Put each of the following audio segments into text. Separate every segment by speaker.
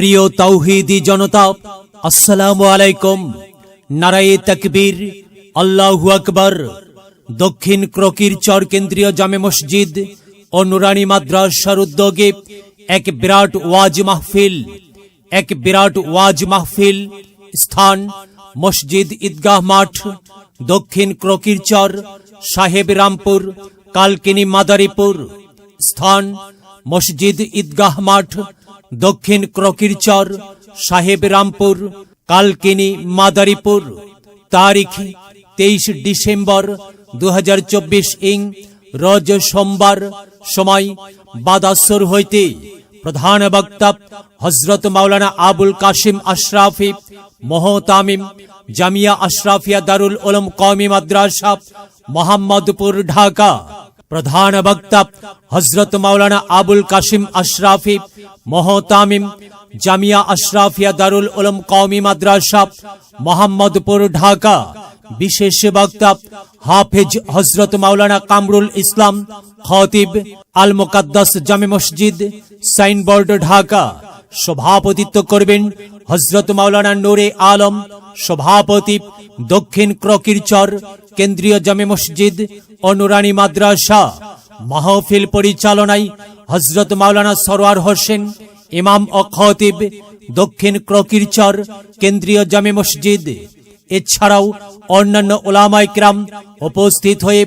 Speaker 1: প্রিয় তাওহিদি জনতা, আসসালামু আলাইকুম। নারায়ে তাকবীর, আল্লাহু আকবর। দক্ষিণ ক্রকির চর কেন্দ্রীয় জামে মসজিদ ও নুরানি মাদ্রাসার উদ্যোগে এক বিরাট ওয়াজ মাহফিল, এক বিরাট ওয়াজ মাহফিল স্থান, মসজিদ ঈদগাহ মাঠ, দক্ষিণ ক্রকির চর, সাহেব রামপুর, কালকিনি মাদারীপুর। স্থান, মসজিদ ঈদগাহ মাঠ দক্ষিণ ক্রকিরচর সাহেব রামপুর, কালকিনি, মাদারীপুর। তারিখ, তেইশ ডিসেম্বর দুহাজার চব্বিশ ইং, রজ সোমবার, সময় বাদাসর হইতে। প্রধান বক্তা হজরত মাওলানা আবুল কাশিম আশরাফি, মহতামিম, জামিয়া আশরাফিয়া দারুল ওলম কওমি মাদ্রাসা, মোহাম্মদপুর, ঢাকা। প্রধান বক্তা হজরত মাওলানা আবুল কাশিম আশরাফি মহতামিম জামিয়া আশরাফিয়া দারুল উলুম কওমি মাদ্রাসা, মোহাম্মদপুর, ঢাকা। বিশেষ বক্তা হাফেজ হজরত মাওলানা কামরুল ইসলাম, খতিব আল মুকাদ্দাস জামে মসজিদ, সাইনবোর্ড, ঢাকা। সভাপতিত্ব করবেন হজরত মাওলানা নূরে আলম, সভাপতি দক্ষিণ ক্রকিরচর, কেন্দ্রীয় জামে মসজিদ, অনুরানী মাদ্রাসা। মাহফিল পরিচালনায় হজরত মাওলানা সরোয়ার হোসেন, ইমাম ও খতিব, দক্ষিণ ক্রকিরচর, কেন্দ্রীয় জামে মসজিদ। এছাড়াও অন্যান্য ওলামাইকরাম উপস্থিত হয়ে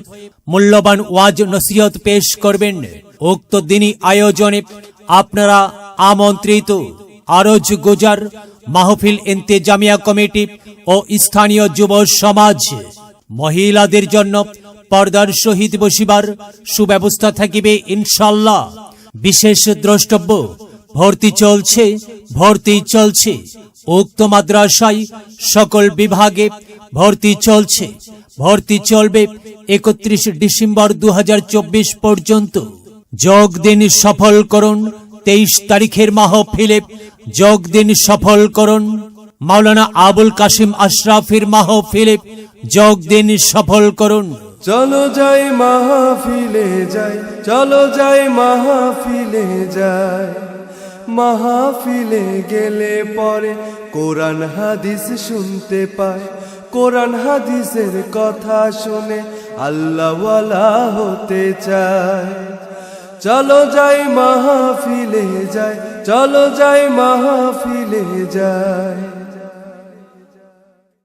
Speaker 1: মূল্যবান ওয়াজ নসিহত পেশ করবেন। উক্ত দিনই আয়োজনে আপনারা আমন্ত্রিত। আরজ গুজার মাহফিল ইন্তেজামিয়া কমিটি ও স্থানীয় যুব সমাজ, মহিলাদের জন্য পর্দার সহিত বসিবার সুব্যবস্থা থাকিবে ইনশাল্লাহ বিশেষ দ্রষ্টব্য, ভর্তি চলছে ভর্তি চলছে। উক্ত মাদ্রাসায় সকল বিভাগে ভর্তি চলছে। ভর্তি চলবে একত্রিশ ডিসেম্বর দু হাজার চব্বিশ পর্যন্ত। যোগ দিন সফল করুন তেইশ তারিখের মাহফিলে যোগ দিন সফল করুন মাওলানা আবুল কাশিম আশরাফির মাহফিলে যোগ দিন সফল করুন
Speaker 2: চলো যাই মাহফিলে যাই, চলো যাই মাহফিলে যাই। মাহফিলে গেলে পরে কোরআন হাদিস শুনতে পায় কোরআন হাদিসের কথা শুনে আল্লাহওয়ালা হতে চায় চলো যাই মাহফিলে যাই, চলো যাই মাহফিলে যাই।